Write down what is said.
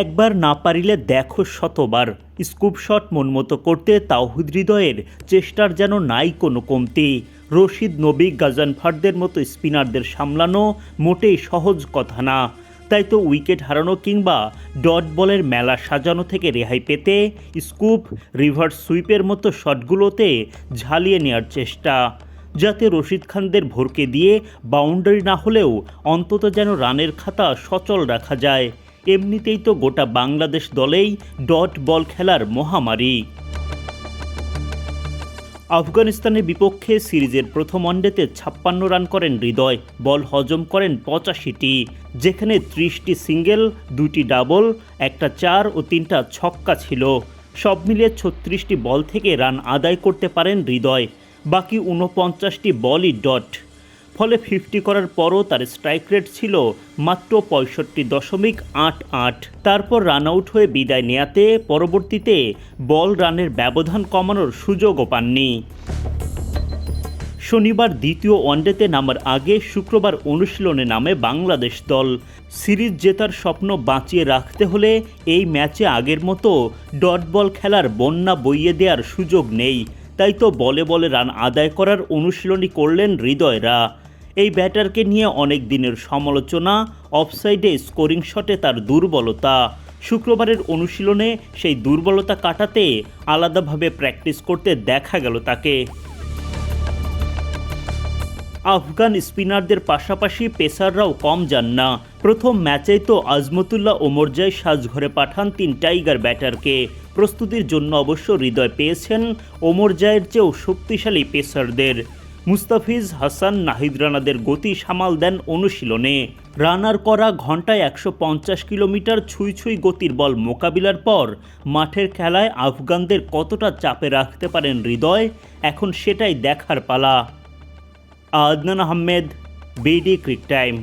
একবার না পারিলে দেখো শতবার। স্কুপ শট মনমতো করতে তাওহিদ হৃদয়ের চেষ্টার যেন নাই কোনো কমতি। রশিদ নবী গাজানফারদের মতো স্পিনারদের সামলানো মোটেই সহজ কথা না। তাই তো উইকেট হারানো কিংবা ডট বলের মেলা সাজানো থেকে রেহাই পেতে স্কুপ, রিভার্স সুইপের মতো শটগুলোতে ঝালিয়ে নেওয়ার চেষ্টা। যাতে রশিদ খানদের ভরকে দিয়ে বাউন্ডারি না হলেও অন্তত যেন রানের খাতা সচল রাখা যায়। এমনিতেই তো গোটা বাংলাদেশ দলেই ডট বল খেলার মহামারী। আফগানিস্তানের বিপক্ষে সিরিজের প্রথম ওয়ানডেতে ছাপ্পান্ন রান করেন হৃদয়, বল হজম করেন পঁচাশিটি, যেখানে ত্রিশটি সিঙ্গেল, দুটি ডাবল, একটা চার ও তিনটা ছক্কা ছিল। সব মিলিয়ে ছত্রিশটি বল থেকে রান আদায় করতে পারেন হৃদয়। বাকি ঊনপঞ্চাশটি বলই ডট। ফলে ফিফটি করার পরও তার স্ট্রাইক রেট ছিল মাত্র পঁয়ষট্টি দশমিক আট আট। তারপর রান আউট হয়ে বিদায় নেয়াতে পরবর্তীতে বল রানের ব্যবধান কমানোর সুযোগও পাননি। শনিবার দ্বিতীয় ওয়ানডেতে নামার আগে শুক্রবার অনুশীলনে নামে বাংলাদেশ দল। সিরিজ জেতার স্বপ্ন বাঁচিয়ে রাখতে হলে এই ম্যাচে আগের মতো ডট বল খেলার বন্যা বইয়ে দেওয়ার সুযোগ নেই। তাই তো বলে বলে রান আদায় করার অনুশীলনী করলেন হৃদয়রা। এই ব্যাটারকে নিয়ে অনেক দিনের সমালোচনা, অফসাইডে স্কোরিং শটে তার দুর্বলতা। শুক্রবারের অনুশীলনে সেই দুর্বলতা কাটাতে আলাদাভাবে প্র্যাকটিস করতে দেখা গেল তাকে। আফগান স্পিনারদের পাশাপাশি পেসাররাও কম যান না। প্রথম ম্যাচেই তো আজমতুল্লাহ ওমরজাই সাজঘরে পাঠান তিন টাইগার ব্যাটারকে। প্রস্তুতির জন্য অবশ্য হৃদয় পেয়েছেন ওমর জায়ের চেয়েও শক্তিশালী পেসারদের। মুস্তাফিজ, হাসান, নাহিদ রানাদের গতি সামাল দেন অনুশীলনে। রানার করা ঘন্টায় একশো পঞ্চাশ কিলোমিটার ছুঁই ছুঁই গতির বল মোকাবিলার পর মাঠের খেলায় আফগানদের কতটা চাপে রাখতে পারেন হৃদয়, এখন সেটাই দেখার পালা। Adnan Ahmed, BD crick time.